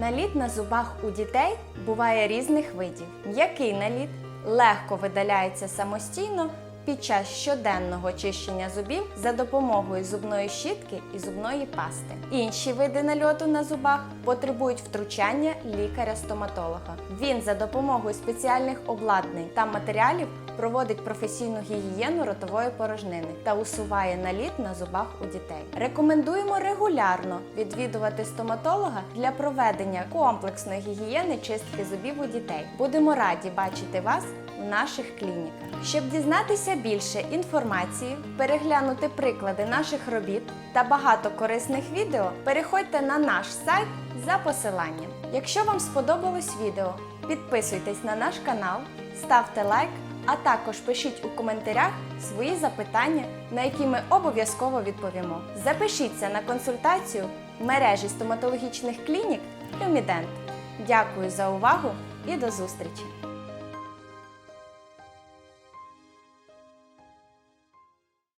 Наліт на зубах у дітей буває різних видів. М'який наліт легко видаляється самостійно під час щоденного чищення зубів за допомогою зубної щітки і зубної пасти. Інші види нальоту на зубах потребують втручання лікаря-стоматолога. Він за допомогою спеціальних обладнань та матеріалів проводить професійну гігієну ротової порожнини та усуває наліт на зубах у дітей. Рекомендуємо регулярно відвідувати стоматолога для проведення комплексної гігієни чистки зубів у дітей. Будемо раді бачити вас в наших клініках. Щоб дізнатися більше інформації, переглянути приклади наших робіт та багато корисних відео, переходьте на наш сайт за посиланням. Якщо вам сподобалось відео, підписуйтесь на наш канал, ставте лайк, а також пишіть у коментарях свої запитання, на які ми обов'язково відповімо. Запишіться на консультацію в мережі стоматологічних клінік Люмідент. Дякую за увагу і до зустрічі!